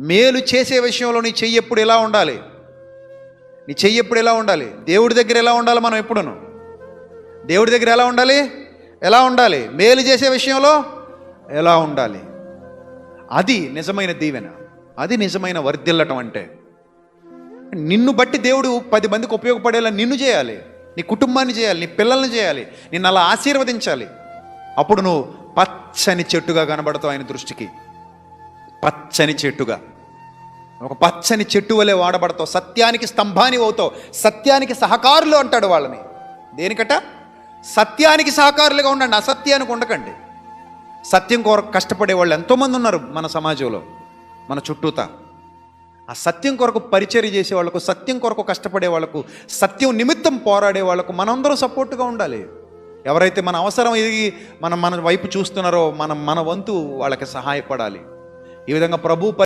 మేలు చేసే విషయంలో నీ చెయ్యి ఎప్పుడు ఎలా ఉండాలి? నీ చెయ్యి ఎప్పుడు ఎలా ఉండాలి? దేవుడి దగ్గర ఎలా ఉండాలి మనం ఎప్పుడును? దేవుడి దగ్గర ఎలా ఉండాలి? ఎలా ఉండాలి? మేలు చేసే విషయంలో ఎలా ఉండాలి? అది నిజమైన దీవెన. అది నిజమైన వర్ధిల్లటం అంటే. నిన్ను బట్టి దేవుడు పది మందికి ఉపయోగపడేలా నిన్ను చేయాలి. నీ కుటుంబాన్ని చేయాలి. నీ పిల్లల్ని చేయాలి. నిన్ను అలా ఆశీర్వదించాలి. అప్పుడు నువ్వు పచ్చని చెట్టుగా కనబడతావు ఆయన దృష్టికి. పచ్చని చెట్టుగా. ఒక పచ్చని చెట్టు వలె వాడబడతావు. సత్యానికి స్తంభాని అవుతావు. సత్యానికి సహకారులు అంటాడు వాళ్ళని. దేనికట? సత్యానికి సహకారులుగా ఉండండి. అసత్యానికి ఉండకండి. సత్యం కొరకు కష్టపడే వాళ్ళు ఎంతోమంది ఉన్నారు మన సమాజంలో మన చుట్టూతా. ఆ సత్యం కొరకు పరిచర్య చేసే వాళ్ళకు సత్యం కొరకు కష్టపడే వాళ్ళకు సత్యం నిమిత్తం పోరాడే వాళ్ళకు మనందరం సపోర్ట్గా ఉండాలి. ఎవరైతే మన అవసరం ఎదిగి మనం మన వైపు చూస్తున్నారో మనం మన వంతు వాళ్ళకి సహాయపడాలి. ఈ విధంగా ప్రభు